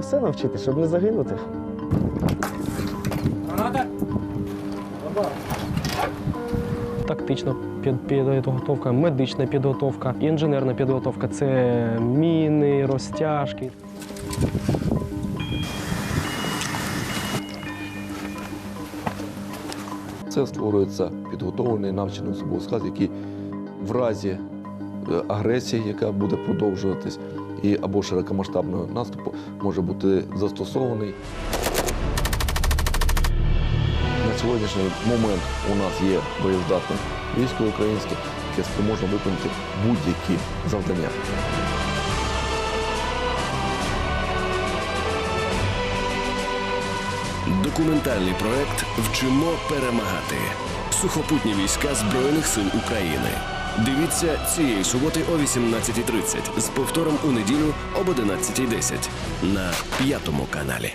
все навчити, щоб не загинути. Тактична підготовка, медична підготовка, інженерна підготовка це міни, розтяжки. Це створюється підготовлений навчений особовий склад, який в разі е, агресії, яка буде продовжуватись, і або широкомасштабного наступу, може бути застосований. На сьогоднішній момент у нас є боєздатне військо українське, яке спроможне виконати будь-які завдання. Документальний проект Вчимо перемагати. Сухопутні війська Збройних сил України. Дивіться цієї суботи о 18.30 з повтором у неділю об 11.10 на п'ятому каналі.